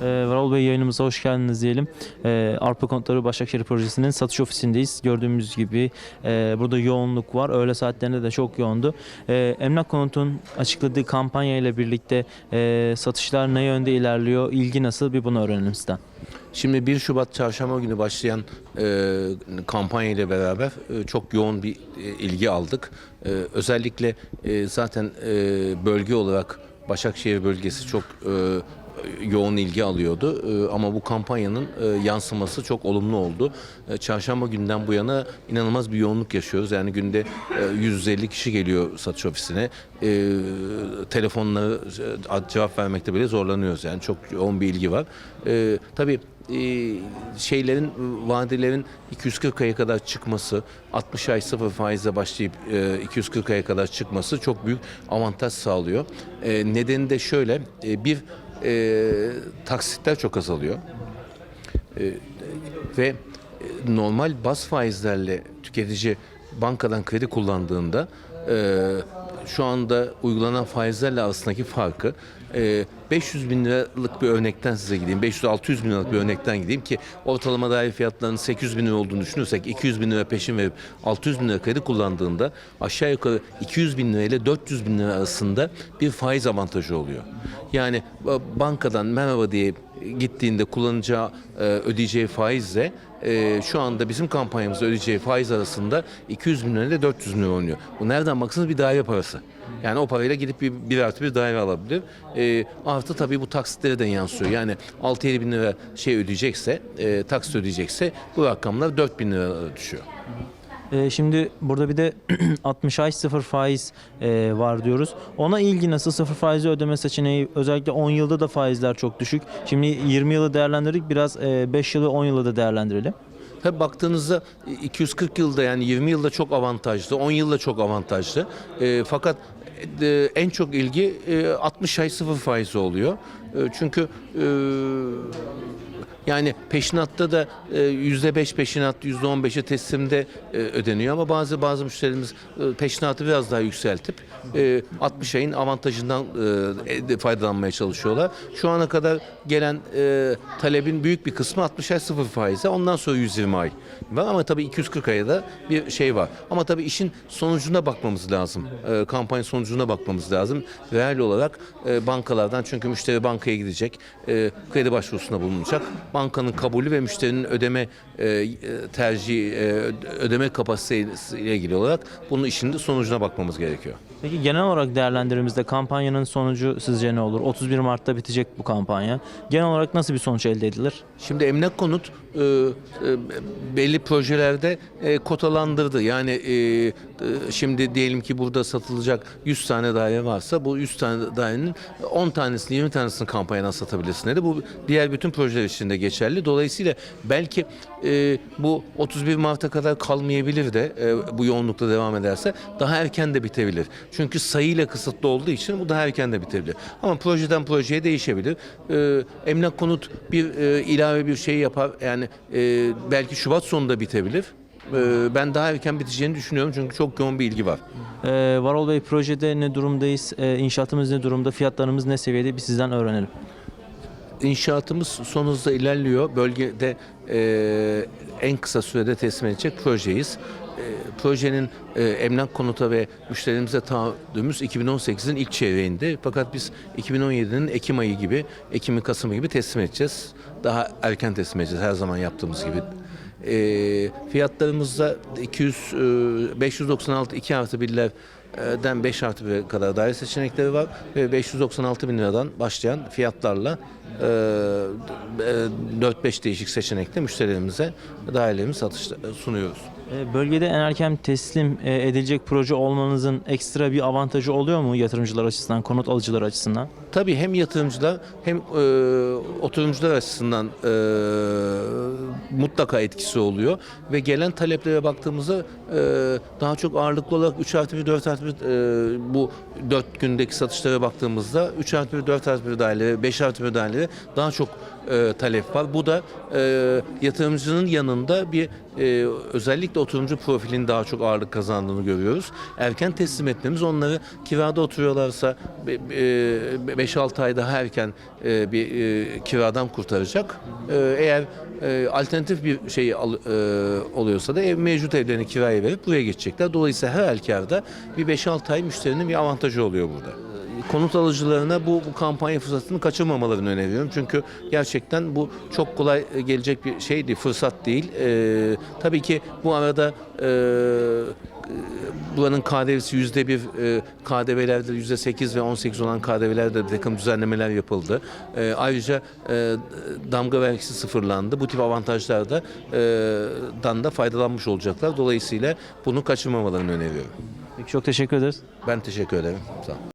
Ee, Varol Bey yayınımıza hoş geldiniz diyelim. Ee, Arpa Konutları Başakşehir Projesi'nin satış ofisindeyiz. Gördüğümüz gibi e, burada yoğunluk var. Öğle saatlerinde de çok yoğundu. Ee, Emlak Konut'un açıkladığı kampanya ile birlikte e, satışlar ne yönde ilerliyor? İlgi nasıl? Bir bunu öğrenelim sizden. Şimdi 1 Şubat çarşamba günü başlayan e, kampanya ile beraber e, çok yoğun bir e, ilgi aldık. E, özellikle e, zaten e, bölge olarak Başakşehir bölgesi çok e, yoğun ilgi alıyordu. E, ama bu kampanyanın e, yansıması çok olumlu oldu. E, çarşamba günden bu yana inanılmaz bir yoğunluk yaşıyoruz. Yani günde e, 150 kişi geliyor satış ofisine. E, telefonlara e, cevap vermekte bile zorlanıyoruz. Yani çok yoğun bir ilgi var. E, tabii e, şeylerin vadelerin 240 aya kadar çıkması, 60 ay sıfır faizle başlayıp e, 240 aya kadar çıkması çok büyük avantaj sağlıyor. E, nedeni de şöyle, e, bir e, taksitler çok azalıyor. E, ve normal baz faizlerle tüketici bankadan kredi kullandığında e, şu anda uygulanan faizlerle arasındaki farkı e, 500 bin liralık bir örnekten size gideyim. 500-600 bin liralık bir örnekten gideyim ki ortalama daire fiyatlarının 800 bin lira olduğunu düşünürsek 200 bin lira peşin verip 600 bin lira kredi kullandığında aşağı yukarı 200 bin lira ile 400 bin lira arasında bir faiz avantajı oluyor. Yani e, bankadan merhaba diye gittiğinde kullanacağı e, ödeyeceği faizle e, şu anda bizim kampanyamızda ödeyeceği faiz arasında 200 bin ile 400 bin oynuyor. Bu nereden baksanız bir daire parası. Yani o parayla gidip bir, bir artı bir daire alabilir. E, artı tabii bu taksitlere de yansıyor. Yani 6-7 bin lira şey ödeyecekse, e, taksit ödeyecekse bu rakamlar 4 bin lira düşüyor. Ee, şimdi burada bir de 60 ay sıfır faiz e, var diyoruz. Ona ilgi nasıl? Sıfır faizi ödeme seçeneği özellikle 10 yılda da faizler çok düşük. Şimdi 20 yılı değerlendirdik. Biraz e, 5 yılı 10 yılı da değerlendirelim. Tabii baktığınızda 240 yılda yani 20 yılda çok avantajlı, 10 yılda çok avantajlı. E, fakat e, en çok ilgi e, 60 ay sıfır faizi oluyor. E, çünkü e, yani peşinatta da e, yüzde beş peşinat, yüzde on beşi teslimde e, ödeniyor ama bazı bazı müşterimiz e, peşinatı biraz daha yükseltip e, 60 ayın avantajından faydalanmaya çalışıyorlar. Şu ana kadar gelen talebin büyük bir kısmı 60 ay sıfır faize, ondan sonra 120 ay var ama tabii 240 aya da bir şey var. Ama tabii işin sonucuna bakmamız lazım. Kampanya sonucuna bakmamız lazım. Reel olarak bankalardan çünkü müşteri bankaya gidecek, kredi başvurusunda bulunacak. Bankanın kabulü ve müşterinin ödeme e, tercihi, e, ödeme kapasitesiyle ilgili olarak bunun işin de sonucuna bakmamız gerekiyor. Peki genel olarak değerlendirmemizde kampanyanın sonucu sizce ne olur? 31 Mart'ta bitecek bu kampanya. Genel olarak nasıl bir sonuç elde edilir? Şimdi emlak konut e, e, belli projelerde e, kotalandırdı. Yani e, e, şimdi diyelim ki burada satılacak 100 tane daire varsa bu 100 tane dairenin 10 tanesini 20 tanesini kampanyadan satabilirsin dedi. Bu diğer bütün projeler için de geçerli. Dolayısıyla belki e, bu 31 Mart'a kadar kalmayabilir de e, bu yoğunlukta devam ederse daha erken de bitebilir. Çünkü sayıyla kısıtlı olduğu için bu daha erken de bitebilir. Ama projeden projeye değişebilir. E, emlak konut bir e, ilave bir şey yapar. Yani e, belki Şubat sonunda bitebilir. E, ben daha erken biteceğini düşünüyorum çünkü çok yoğun bir ilgi var. Ee, Varol Bey projede ne durumdayız? Ee, inşaatımız ne durumda? Fiyatlarımız ne seviyede? Bir sizden öğrenelim. İnşaatımız son hızla ilerliyor. Bölgede e, en kısa sürede teslim edecek projeyiz. E, projenin e, emlak konuta ve müşterimize taahhüdümüz 2018'in ilk çeyreğinde. Fakat biz 2017'nin Ekim ayı gibi, Ekim'in Kasım gibi teslim edeceğiz. Daha erken teslim edeceğiz her zaman yaptığımız gibi. E, fiyatlarımızda 200, e, 596 2 artı 1'ler den 5 artı 1'e kadar daire seçenekleri var ve 596 bin liradan başlayan fiyatlarla 4-5 değişik seçenekle müşterilerimize dairelerimizi satışta sunuyoruz. Ee, bölgede en erken teslim e, edilecek proje olmanızın ekstra bir avantajı oluyor mu yatırımcılar açısından, konut alıcılar açısından? Tabii hem yatırımcılar hem e, oturumcular açısından e, mutlaka etkisi oluyor ve gelen taleplere baktığımızda e, daha çok ağırlıklı olarak 3 artı 1, 4 artı 1 e, bu 4 gündeki satışlara baktığımızda 3 artı 1, 4 artı 1 dairelere, 5 artı 1 dairelere daha çok e, talep var. Bu da e, yatırımcının yanında bir e, özellikle oturumcu profilin daha çok ağırlık kazandığını görüyoruz. Erken teslim etmemiz onları kirada oturuyorlarsa 5-6 ay daha erken e, bir e, kiradan kurtaracak. E, eğer e, alternatif bir şey al- e, oluyorsa da ev mevcut evlerini kiraya verip buraya geçecekler. Dolayısıyla her halükarda bir 5-6 ay müşterinin bir avantajı oluyor burada. E, Konut alıcılarına bu, bu kampanya fırsatını kaçırmamalarını öneriyorum. Çünkü gerçekten bu çok kolay e, gelecek bir şey değil, fırsat değil. E, tabii ki bu arada e, buranın KDV'si yüzde bir, e, KDV'lerde yüzde sekiz ve on sekiz olan KDV'lerde bir takım düzenlemeler yapıldı. E, ayrıca e, damga vergisi sıfırlandı. Bu tip avantajlardan e, dan da faydalanmış olacaklar. Dolayısıyla bunu kaçırmamalarını öneriyorum. Peki çok teşekkür ederiz. Ben teşekkür ederim. Sağ olun.